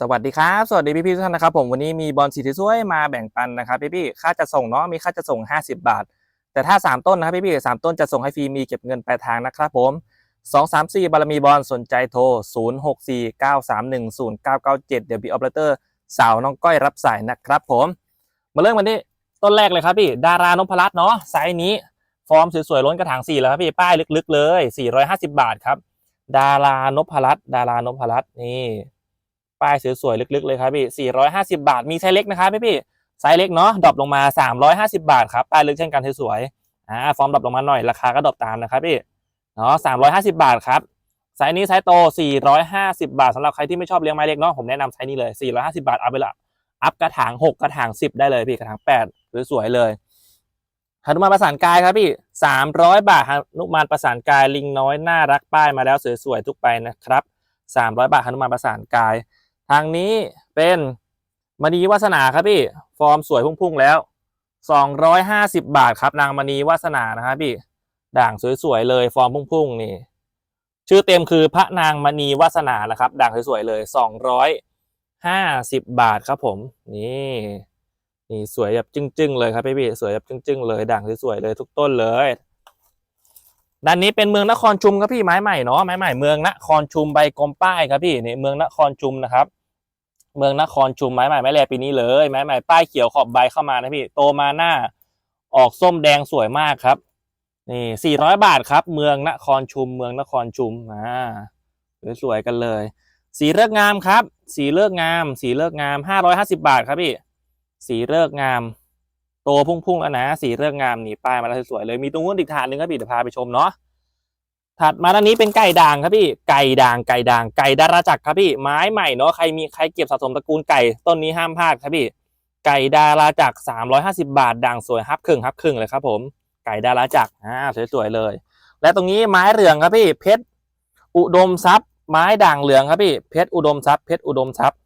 สวัสดีครับ สวัสดีพี่ๆทุกท่านนะครับผมวันนี้มีบอลสีสวยมาแบ่งปันนะครับพี่ๆค่าจะส่งเนาะมีค่าจะส่ง 50 บาท แต่ถ้า 3 ต้นนะครับพี่ๆสามต้นจะส่งให้ฟรีมีเก็บเงินปลายทางนะครับผม2 3 4 บารมีบอลสนใจโทร 0 6 4 9 3 1 0 9 9 7 เดี๋ยวบีออปเปอเตอร์สาวน้องก้อยรับสายนะครับผม มาเริ่มกันที่ต้นแรกเลยครับพี่ดารานพรัตน์เนาะไซส์นี้ฟอร์มสวยๆล้นกระถาง4แล้วครับพี่ป้ายลึกๆเลย 450 บาทครับดารานพรัตน์ดารานพรัตน์นี่ ป้ายสวยๆลึกๆเลยครับพี่ 450 บาทมีไซส์เล็กนะครับพี่พี่ไซส์เล็กเนาะดรอปลงมา 350 บาทครับป้ายลึกเช่นกันสวยๆอ่าฟอร์มดรอปลงมาหน่อยราคาก็ดรอปตามนะครับพี่เนาะ350 บาทครับไซส์นี้ไซส์โต 450 บาทสำหรับใครที่ไม่ชอบเลี้ยงไม้เล็กเนาะผมแนะนำไซส์นี้เลย 450 บาทเอาไปละอัพกระถาง 6 กระถาง 10 ได้เลยพี่กระถาง8สวยๆเลยหนุมานประสานกายครับพี่300บาทหนุมานประสานกายลิงน้อยน่ารักป้ายมาแล้วสวยๆทุกไปนะครับ300บาทหนุมานประสานกาย ทางนี้เป็นมณีวาสนาครับพี่ ฟอร์มสวยพุ่งๆแล้ว250บาทครับ นางมณีวาสนานะครับพี่ ด่างสวยๆเลย ฟอร์มพุ่งๆนี่ ชื่อเต็มคือพระนางมณีวาสนานะครับ ด่างสวยๆเลย250บาทครับผม นี่นี่สวยแบบจึ้งๆเลยครับพี่พี่สวยแบบจึ้งๆเลย ด่างสวยๆเลยทุกต้นเลยด้านนี้เป็นเมืองนครชุมครับพี่ไม้ใหม่เนาะไม้ใหม่เมืองนครชุมใบกลมป้ายครับพี่นี่เมืองนครชุมนะครับ เมืองนครชุมไม้ใหม่ไม้แรปีนี้เลยไม้ใหม่ป้ายเขียวขอบใบเข้ามานะพี่โตมาหน้า ออกส้มแดงสวยมากครับนี่สี่ร้อยบาทครับ เมืองนครชุม เมืองนครชุมอ่าสวยๆกันเลย สีเลิกงามครับ สีเลิกงาม สีเลิกงามห้าร้อยห้าสิบาทครับพี่สีเลิกงาม โตพุ่งๆแล้วนะ สีเลิกงามนี่ป้ายมาแล้วสวยๆเลยมีตรงนู้นอีกถาดหนึ่งครับพี่เดี๋ยวพาไปชมเนาะ ถัดมาด้านนี้เป็นไก่ด่างครับพี่ไก่ด่างไก่ด่างไก่ดาราจักรครับพี่ไม้ใหม่เนาะใครมีใครเก็บสะสมตระกูลไก่ต้นนี้ห้ามพลาดครับพี่ ไก่ดาราจักร350 บาทด่างสวยฮับครึ่งฮับครึ่งเลยครับ ผม ไก่ดาราจักรอ่าสวยๆเลย และตรงนี้ไม้เหลืองครับพี่ เพชรอุดมทรัพย์ ไม้ด่างเหลืองครับพี่เพชรอุดมทรัพย์เพชรอุดมทรัพย์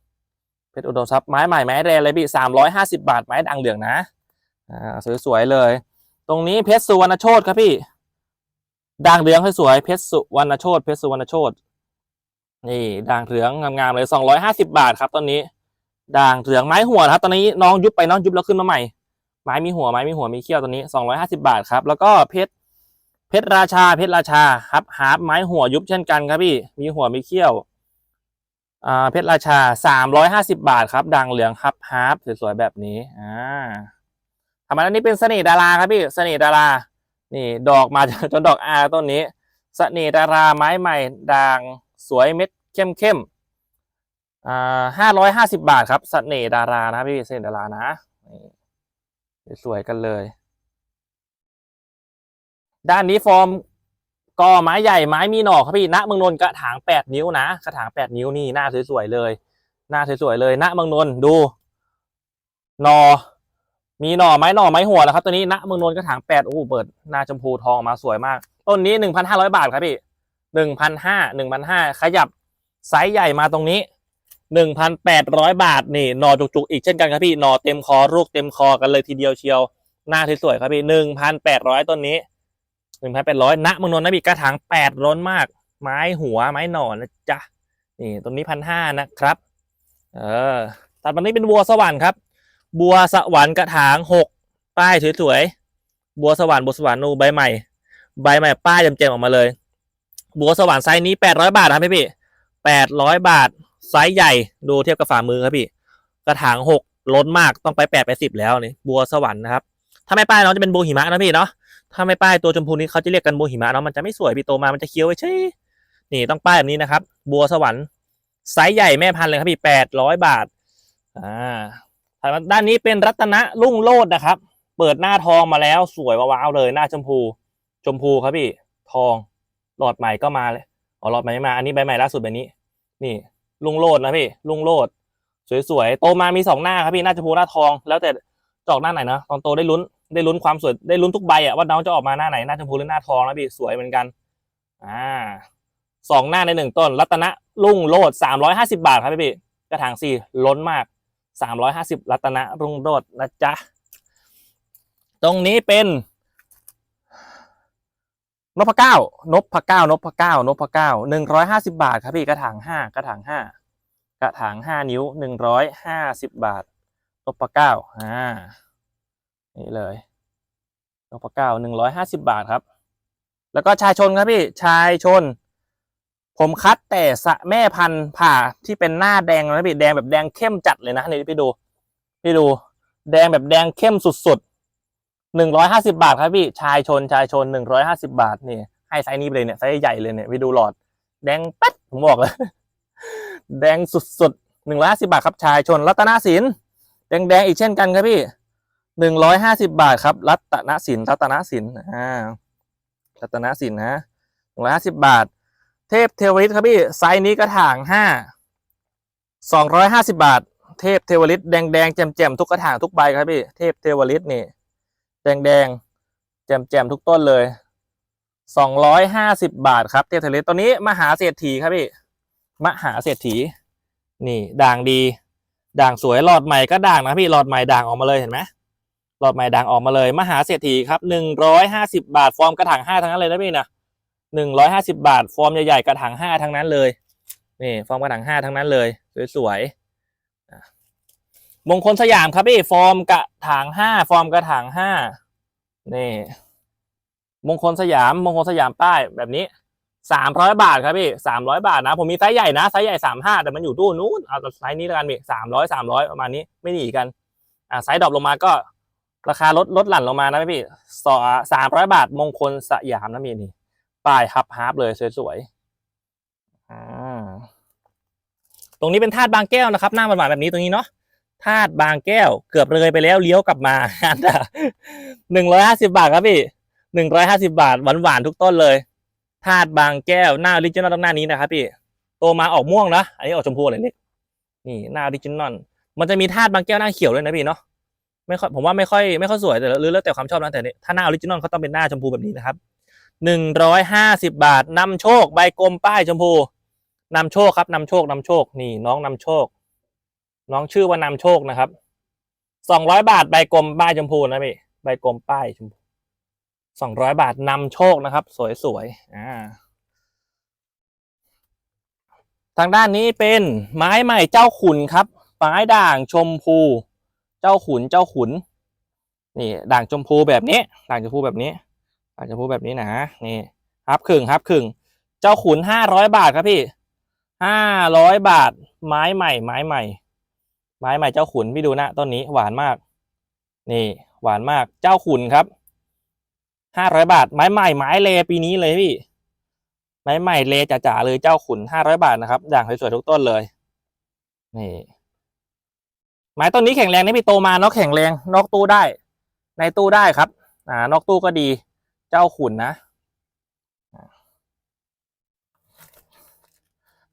เพชรอุดมทรัพย์ไม้ใหม่ไม้แรเลยพี่350 บาทไม้ด่างเหลืองนะอ่าสวยๆเลย ตรงนี้เพชรสุวรรณโชตครับพี่ ด่างเหลืองสวยๆเพชรสุวรรณโชตเพชรสุวรรณโชตนี่ด่างเหลืองงามๆเลยสองร้อยห้าสิบาทครับตอนนี้ ด่างเหลืองไม้หัวครับ ตอนนี้น้องยุบไปน้องยุบแล้วขึ้นมาใหม่ ไม้มีหัวไม้มีหัวมีเขี้ยวตอนนี้สองร้อยห้าสิบาทครับ แล้วก็เพชรเพชรราชาเพชรราชาฮับฮาร์ปไม้หัวยุบเช่นกันครับพี่มีหัวมีเขี้ยวอ่าเพชรราชาสามร้อยห้าสิบาทครับด่างเหลืองฮับฮาร์ปสวยๆแบบนี้อ่าทำไมอันนี้เป็นเสน่ห์ดาราครับพี่เสน่ห์ดารา นี่ดอกมาจนดอกอาต้นนี้สเน่ห์ดาราไม้ใหม่ด่างสวยเม็ดเข้มเข้มอ่าห้าร้อยห้าสิบาทครับสเนดารานะพี่เสนดารานะสวยกันเลย ด้านนี้ฟอร์มก็ไม้ใหญ่ไม้มีหน่อครับพี่ณเมืองนนท์กระถางแปดนิ้วนะกระถางแปดนิ้วนี่หน้าสวยๆเลย หน้าสวยๆเลยณเมืองนนท์ดูหนอ มีหน่อไม้หน่อไม้หัวนะครับตัวนี้ณเมืองนนท์กระถางแปดโอ้โหเปิดหน้าชมพูทองมาสวยมาก ต้นนี้หนึ่งพันห้าร้อยบาทครับพี่หนึ่งพันห้าหนึ่งพันห้าขยับไซส์ใหญ่มาตรงนี้หนึ่งพันแปดร้อยบาทนี่หน่อจุกๆ อีกเช่นกันครับพี่หน่อเต็มคอลูกเต็มคอกันเลยทีเดียวเชียว หน้าสวยๆครับพี่หนึ่งพันแปดร้อยต้นนี้หนึ่งพันแปดร้อยณเมืองนนท์นะพี่กระถางแปดร้อนมาก ไม้หัวไม้หน่อนะจ๊ะนี่ต้นนี้พันห้านะครับ เออตัดมานี้เป็นวัวสวรรค์ครับ บัวสวรรค์กระถางหกป้ายสวยๆบัวสวรรค์บัวสวรรค์นูใบใหม่ ใบใหม่ป้ายเต็มๆออกมาเลย บัวสวรรค์ไซส์นี้แปดร้อยบาทครับพี่พี่แปดร้อยบาทไซส์ใหญ่ดูเทียบกับฝ่ามือครับพี่ กระถางหกล้นมากต้องไปแปดไปสิบแล้วนี่บัวสวรรค์นะครับถ้าไม่ป้ายน้องจะเป็นบัวหิมะนะพี่เนาะถ้าไม่ป้ายตัวชมพูนี้เขาจะเรียกกันบัวหิมะเนาะมันจะไม่สวยพี่โตมามันจะเคี้ยวไว้ใช่นี่ต้องป้ายแบบนี้นะครับ บัวสวรรค์ไซส์ใหญ่แม่พันธุ์เลยครับพี่แปดร้อยบาทอ่า ด้านนี้เป็นรัตนะรุ่งโลดนะครับ เปิดหน้าทองมาแล้วสวยว้าวเลย หน้าชมพู ชมพูครับพี่ ทอง หลอดใหม่ก็มาเลยอ๋อหลอดใหม่ไม่มา อันนี้ใบใหม่ล่าสุดแบบนี้ นี่ลุงโลดนะพี่ลุงโลด สวยๆ โตมามีสองหน้าครับพี่หน้าชมพูหน้าทอง แล้วแต่จออกหน้าไหนนะตอนโตได้ลุ้นได้ลุ้นความสวยได้ลุ้นทุกใบอะว่าน้องจะออกมาหน้าไหนหน้าชมพูหรือหน้าทองนะพี่สวยเหมือนกัน อ่าสองหน้าในหนึ่งต้น รัตนะรุ่งโลดสามร้อยห้าสิบาทครับพี่กระถางสี่ล้นมาก สามร้อยห้าสิบรัตนะรุ่งโรจน์นะจ๊ะ ตรงนี้เป็นนพเก้านพเก้านพเก้านพเก้าหนึ่งร้อยห้าสิบาทครับพี่กระถางห้ากระถางห้ากระถางห้านิ้วหนึ่งร้อยห้าสิบบาทนพเก้าอ่านี่เลยนพเก้าหนึ่งร้อยห้าสิบบาทครับ แล้วก็ชายชนครับพี่ชายชน ผมคัดแต่สะแม่พันธุ์ผ่าที่เป็นหน้าแดงนะพี่แดงแบบแดงเข้มจัดเลยนะนี่พี่ดู พี่ดู แดงแบบแดงเข้มสุดๆหนึ่งร้อยห้าสิบาทครับพี่ชายชนชายชนหนึ่งร้อยห้าสิบาทนี่ให้ไซส์นี้ไปเลยเนี่ยไซส์ใหญ่เลยเนี่ยพี่ดูหลอด แดงแป๊ดผมบอกเลยแดงสุดๆหนึ่งร้อยห้าสิบาทครับชายชนรัตนสินแดงๆอีกเช่นกันครับพี่หนึ่งร้อยห้าสิบาทครับ รัตนสินรัตนสินอ่ารัตนสินนะหนึ่งร้อยห้าสิบาท เทพเทวริตครับพี่ไซส์นี้กระถางห้าสองร้อยห้าสิบาท เทพเทวริตแดงแดงแจ่มแจ่มทุกกระถางทุกใบครับพี่เทพเทวริตนี่ แดงแดงแจ่มแจ่มทุกต้นเลยสองร้อยห้าสิบาทครับเทพเทวริตตัวนี้มหาเศรษฐีครับพี่มหาเศรษฐี นี่ ด่างดี ด่างสวยหลอดใหม่ก็ด่างนะพี่หลอดใหม่ด่างออกมาเลยเห็นไหมหลอดใหม่ด่างออกมาเลย มหาเศรษฐีครับหนึ่งร้อยห้าสิบาทฟอร์มกระถางห้าทั้งนั้นเลยนะพี่นะ หนึ่งร้อยห้าสิบาท ฟอร์มใหญ่ๆกระถางห้าทั้งนั้นเลยนี่ฟอร์มกระถางห้าทั้งนั้นเลย สวยๆมงคลสยามครับพี่ฟอร์มกระถางห้าฟอร์มกระถางห้านี่มงคลสยามมงคลสยามป้ายแบบนี้สามร้อยบาทครับพี่สามร้อยบาทนะ ผมมีไซส์ใหญ่นะไซส์ใหญ่สามห้าแต่มันอยู่ตู้นู้นเอาไซส์นี้แล้วกันพี่สามร้อยสามร้อยประมาณนี้ไม่หนีกันอ่าไซส์ดรอปลงมาก็ราคาลดลดหลั่นลงมานะพี่สอสามร้อยบาทมงคลสยามนะมีนี่ ป้ายฮับฮับเลยสวยๆตรงนี้เป็นธาตุบางแก้วนะครับ หน้าหวานๆแบบนี้ตรงนี้เนาะธาตุบางแก้วเกือบเลยไปแล้วเลี้ยวกลับมาหนึ่งร้อยห้าสิบาทครับพี่หนึ่งร้อยห้าสิบาทหวานๆทุกต้นเลยธาตุบางแก้วหน้าออริจินอลต้องหน้านี้นะครับพี่โตมาออกม่วงนะอันนี้ออกชมพูอะไรเล็กนี่หน้าออริจินอลมันจะมีธาตุบางแก้วหน้าเขียวด้วยนะพี่เนาะไม่ค่อยผมว่าไม่ค่อยไม่ค่อยสวยแต่หรือแล้วแต่ความชอบนะแต่นี่ถ้าหน้าออริจินอลเขาต้องเป็นหน้าชมพูแบบนี้นะครับ หนึ่งร้อยห้าสิบาทนำโชคใบกลมป้ายชมพูนำโชคครับนำโชคนำโชคนี่น้องนำโชค น้องชื่อว่านำโชคนะครับสองร้อยบาทใบกลมป้ายชมพูนะพี่ใบกลมป้ายชมพูสองร้อยบาทนำโชคนะครับ สวยๆอ่าทางด้านนี้เป็นไม้ใหม่เจ้าขุนครับไม้ด่างชมพู เจ้าขุนเจ้าขุน นี่ด่างชมพูแบบนี้ ด่างชมพูแบบนี้ ด่างชมพูดแบบนี้นะนี่ฮับครึ่งฮับครึ่งเจ้าขุนห้าร้อยบาทครับพี่ห้าร้อยบาท ไม้ใหม่ ไม้ใหม่ ไม้ใหม่เจ้าขุนพี่ดูนะต้นนี้หวานมาก นี่ หวานมากเจ้าขุนครับห้าร้อยบาท ไม้ใหม่ ไม้เลปีนี้เลยพี่ ไม้ใหม่เลจ๋าๆเลยเจ้าขุนห้าร้อยบาทนะครับด่างสวยๆทุกต้นเลยนี่ไม้ต้นนี้แข็งแรงนี่พี่โตมา นอกแข็งแรง นอกตู้ได้ ในตู้ได้ครับ อ่านอกตู้ก็ดี เจ้าขุนนะ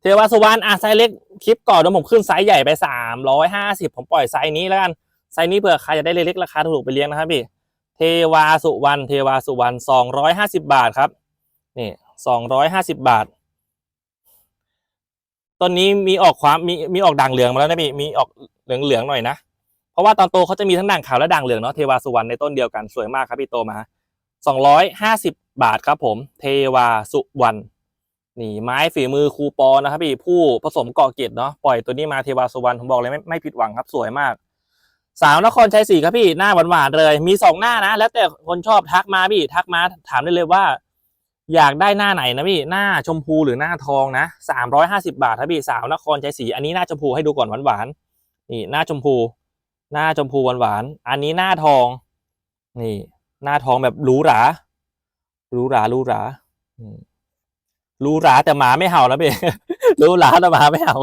เทวาสุวรรณอะไซส์เล็กคลิปก่อนเดี๋ยวผมขึ้นไซส์ใหญ่ไปสามร้อยห้าสิบผมปล่อยไซส์นี้แล้วกัน ไซส์นี้เผื่อใครจะได้เล็กๆราคาถูกไปเลี้ยงนะครับพี่เทวาสุวรรณเทวาสุวรรณสองร้อยห้าสิบาทครับนี่สองร้อยห้าสิบาทต้นนี้มีออกความมีมีออกด่างเหลืองมาแล้วนะพี่มีออกเหลืองเหลืองหน่อยนะ เพราะว่าตอนโตเขาจะมีทั้งด่างขาวและด่างเหลืองเนาะเทวาสุวรรณในต้นเดียวกันสวยมากครับพี่โตมา สองร้อยห้าสิบบาทครับผมเทวาสุวรรณนี่ไม้ฝีมือครูปอนะครับพี่ผู้ผสมเกาะเกตเนาะปล่อยตัวนี้มาเทวาสุวรรณผมบอกเลยไม่ไม่ผิดหวังครับสวยมาก สาวนครชัยศรีครับพี่หน้าหวานๆเลย มีสองหน้านะ แล้วแต่คนชอบทักมาพี่ทักมาถามได้เลยว่า อยากได้หน้าไหนนะพี่หน้าชมพูหรือหน้าทองนะสามร้อยห้าสิบาทครับพี่สาวนครชัยศรีอันนี้หน้าชมพูให้ดูก่อนหวานๆนี่หน้าชมพู หน้าชมพูหวานๆอันนี้หน้าทองนี่ หน้าทองแบบหรูหราหรูหราหรูหราหรูหราแต่หมาไม่เห่านะพี่หรูหราแต่หมาไม่เห่า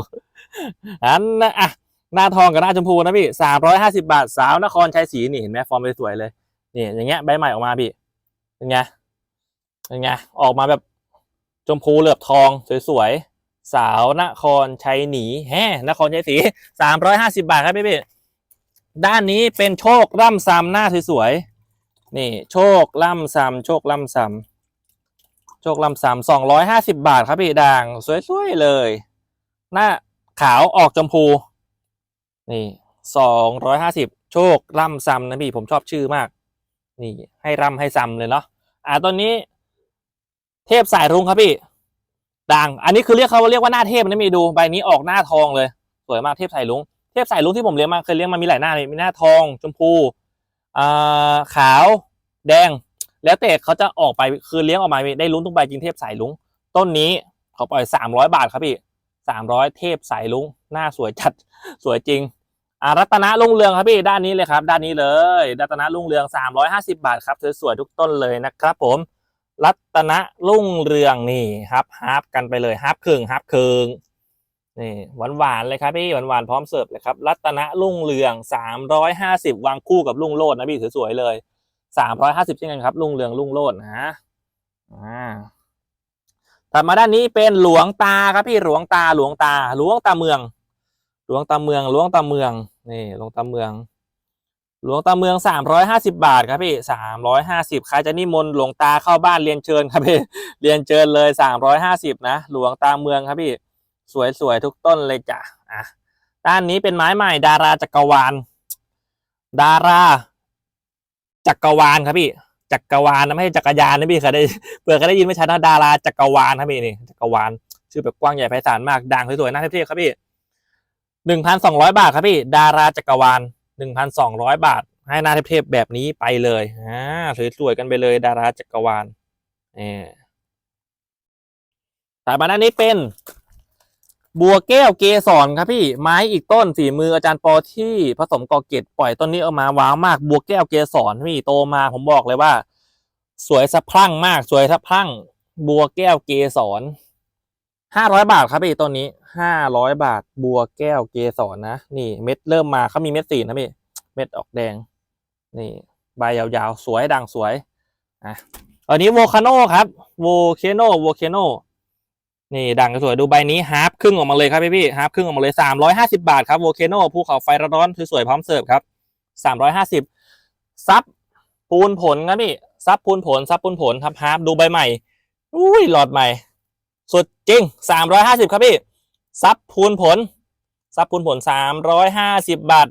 อันนะอะหน้าทองกับหน้าชมพูนะพี่สามร้อยห้าสิบาท สาวนครชัยศรีนี่เห็นไหมฟอร์มสวยเลยนี่อย่างเงี้ยใบใหม่ออกมาพี่เป็นไงเป็นไงออกมาแบบชมพูเหลือบทองสวยๆสาวนครชัยหนีแฮนครชัยศรีสามร้อยห้าสิบาทครับพี่พี่ด้านนี้เป็นโชคล่ำซ้ำหน้าสวยๆ นี่โชคล่ำซำโชคล่ำซำโชคล่ำซำสองร้อยห้าสิบาทครับพี่ด่าง สวยๆเลย หน้าขาวออกชมพู นี่สองร้อยห้าสิบโชคร่ำซ้ำนะพี่ผมชอบชื่อมาก นี่ให้ร่ำให้ซ้ำเลยเนาะอ่าตอนนี้ เทพสายรุ้งครับพี่ด่าง อันนี้คือเรียกเขาเรียกว่าหน้าเทพนะมีดูใบนี้ออกหน้าทองเลย สวยมากเทพสายลุงเทพสายลุงที่ผมเลี้ยงมาเคยเลี้ยงมามีหลายหน้าเลยมีหน้าทองชมพู ขาวแดง แล้วแต่เขาจะออกไปคือเลี้ยงออกมาได้ลุ้นทุกใบจริงเทพสายลุงต้นนี้เขาปล่อยสามร้อยบาทครับพี่สามร้อยเทพสายลุงหน้าสวยจัดสวยจริงอารัตนะรุ่งเรืองครับพี่ด้านนี้เลยครับ ด้านนี้เลยรัตนะรุ่งเรืองสามร้อยห้าสิบาทครับสวยๆทุกต้นเลยนะครับ ผม รัตนะรุ่งเรืองนี่ครับฮับกันไปเลยฮับครึ่งฮับครึ่ง นี่หวานหวานๆเลยครับพี่หวานหวานๆพร้อมเสิร์ฟเลยครับรัตนะรุ่งเรืองสามร้อยห้าสิบวางคู่กับรุ่งโลดนะพี่สวยๆเลยสามร้อยห้าสิบเช่นกันครับรุ่งเรืองรุ่งโลดนะอ่าถัดมาด้านนี้เป็นหลวงตาครับพี่หลวงตาหลวงตาหลวงตาเมือง หลวงตาเมืองหลวงตาเมืองนี่หลวงตาเมือง หลวงตาเมืองสามร้อยห้าสิบาทครับพี่สามร้อยห้าสิบใครจะนิมนต์หลวงตาเข้าบ้านเรียนเชิญครับพี่เรียนเชิญเลยสามร้อยห้าสิบนะหลวงตาเมืองครับพี่ สวยๆทุกต้นเลยจ้ะอะด้านนี้เป็นไม้ใหม่ ดาราจักรวาล ดาราจักรวาลครับพี่ จักรวาลนะไม่ใช่จักรยานนะพี่เคยได้เผื่อเคยได้ยินไม่ชัดนะดาราจักรวาลครับพี่นี่จักรวาลชื่อแบบกว้างใหญ่ไพศาลมากดังสวยๆน่าเท่ๆครับพี่หนึ่งพันสองร้อยบาทครับพี่ ดาราจักรวาลหนึ่งพันสองร้อยบาท ให้หน้าเทพๆแบบนี้ไปเลยอ่าสวยๆกันไปเลย ดาราจักรวาลเออต่อมาด้านนี้เป็น บัวแก้วเกสรครับพี่ไม้อีกต้นฝีมืออาจารย์ปอที่ผสมกอเกตปล่อยต้นนี้ออกมาว้าวมากบัวแก้วเกสรพี่โตมาผมบอกเลยว่า สวยสะพรั่งมากสวยสะพรั่ง บัวแก้วเกสรห้าร้อยบาทครับพี่ต้นนี้ห้าร้อยบาท บัวแก้วเกสรนะนี่เม็ดเริ่มมาเขามีเม็ดสีนะพี่เม็ดออกแดง นี่ใบยาวๆ สวยดังสวยอะอันนี้โวคาโนครับโวเคโนโวเคโน นี่ดังสวยดูใบนี้ฮาร์ปครึ่งออกมาเลยครับพี่พี่ฮาร์ปครึ่งออกมาเลยสามร้อยห้าสิบาทครับโวเคโนภูเขาไฟร้อนสวยๆพร้อมเสิร์ฟครับสามร้อยห้าสิบซับปูนผลครับพี่ซับปูนผลซับปูนผลครับฮาร์ปดูใบใหม่อุ้ยหลอดใหม่ สุดจริงสามร้อยห้าสิบครับพี่ซับพูนผลซับพูนผลสามร้อยห้าสิบบาท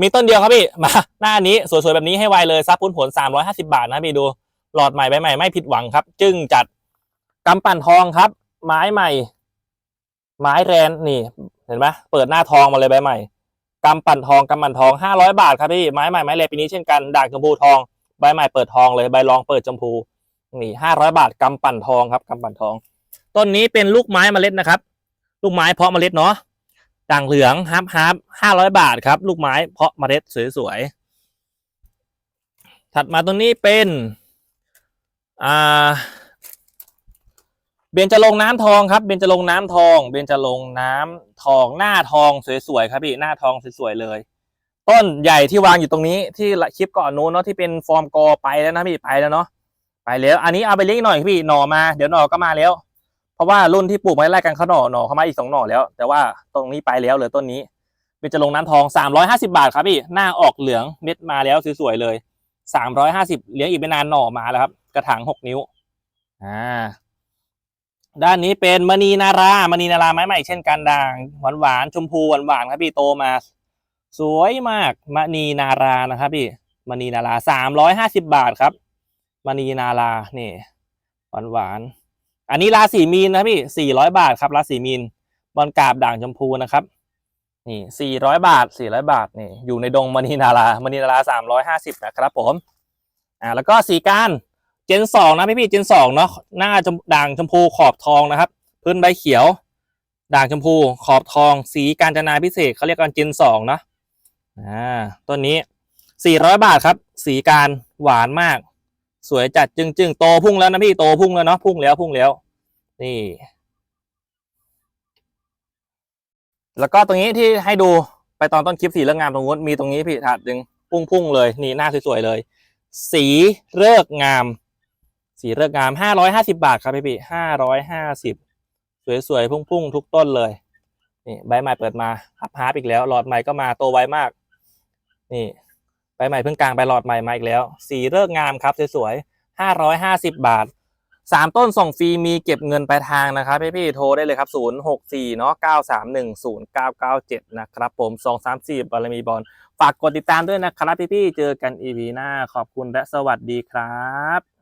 มีต้นเดียวครับพี่มาหน้านี้สวยๆแบบนี้ให้ไวเลยซับพูนผลสามร้อยห้าสิบาทนะพี่ดูหลอดใหม่ใบใหม่ไม่ผิดหวังครับ จึงจัดกำปั่นทองครับ ไม้ใหม่ ไม้แรนนี่ เห็นไหมเปิดหน้าทองมาเลยใบใหม่กำปั่นทองกำปั่นทองห้าร้อยบาทครับพี่ไม้ใหม่ไม้แรนปีนี้เช่นกันด่างชมพูทองใบใหม่เปิดทองเลยใบรองเปิดชมพูนี่ห้าร้อยบาทกำปั่นทองครับกำปั่นทอง ต้นนี้เป็นลูกไม้เมล็ดนะครับ ลูกไม้เพาะเมล็ดเนาะด่างเหลืองฮับฮับห้าร้อยบาทครับ ลูกไม้เพาะเมล็ดสวยๆถัดมาตัวนี้เป็นอ่า เบญจรงน้ำทองครับ เบญจรงน้ำทอง เบญจรงน้ำทอง หน้าทองสวยๆครับพี่หน้าทองสวยๆเลย ต้นใหญ่ที่วางอยู่ตรงนี้ที่คลิปก่อนนู้นเนาะที่เป็นฟอร์มกอไปแล้วนะพี่ไปแล้วเนาะไปแล้ว อันนี้เอาไปเลี้ยงหน่อยพี่หน่อมาเดี๋ยวหน่อก็มาแล้ว เพราะว่ารุ่นที่ปลูกไว้ไล่กันเขาหน่อหน่อเขามาอีกสองหน่อแล้ว แต่ว่าตรงนี้ไปแล้วเหลือต้นนี้เป็นจะลงน้ำทองสามร้อยห้าสิบาทครับพี่หน้าออกเหลืองเม็ดมาแล้วสวยๆเลยสามร้อยห้าสิบเลี้ยงอีกไม่นานหน่อมาแล้วครับ กระถางหกนิ้วอ่า ด้านนี้เป็นมณีนารามณีนาราไม้ใหม่เช่นกันด่างหวานหวานชมพูหวานหวานครับพี่โตมา สวยมากมณีนารานะครับพี่มณีนาราสามร้อยห้าสิบบาทครับมณีนารานี่หวานหวานอันนี้ราศีมีนนะพี่สี่ร้อยบาทครับราศีมีนบอลกาบด่างชมพูนะครับ นี่สี่ร้อยบาทสี่ร้อยบาทนี่อยู่ในดงมณีนารามณีนาราสามร้อยห้าสิบนะครับผมอ่าแล้วก็สีการ เจนสองนะพี่พี่เจนสองเนาะหน้าจด่างชมพูขอบทองนะครับ พื้นใบเขียว ด่างชมพูขอบทอง สีการจนาพิเศษเขาเรียกกันเจนสองเนาะอ่าต้นนี้สี่ร้อยบาทครับ สีการหวานมาก สวยจัดจึงจึงโตพุ่งแล้วนะพี่โตพุ่งแล้วเนาะพุ่งแล้วพุ่งแล้ว นี่ แล้วก็ตรงนี้ที่ให้ดูไปตอนต้นคลิปสีเรื่องงามตรงนู้นมีตรงนี้พี่ถาดดึงพุ่งพุ่งเลย นี่หน้าสวยๆเลย สีเลิกงาม สีเลิกงามห้าร้อยห้าสิบาทครับพี่พี่ห้าร้อยห้าสิบสวยๆ พุ่งๆ ทุกต้นเลย นี่ใบใหม่เปิดมาฮับฮาร์ปอีกแล้ว หลอดใหม่ก็มาโตไวมาก นี่ใบใหม่เพิ่งกลางใบหลอดใหม่มาอีกแล้ว สีเลิกงามครับสวยๆห้าร้อยห้าสิบบาทสามต้นส่งฟรีมีเก็บเงินปลายทางนะครับพี่พี่โทรได้เลยครับศูนย์หกสี่เนาะเก้าสามหนึ่งศูนย์เก้าเก้าเจ็ดนะครับผมสองสามสี่บารมีบอลฝากกดติดตามด้วยนะครับพี่ๆเจอกันอีพีหน้าขอบคุณและสวัสดีครับ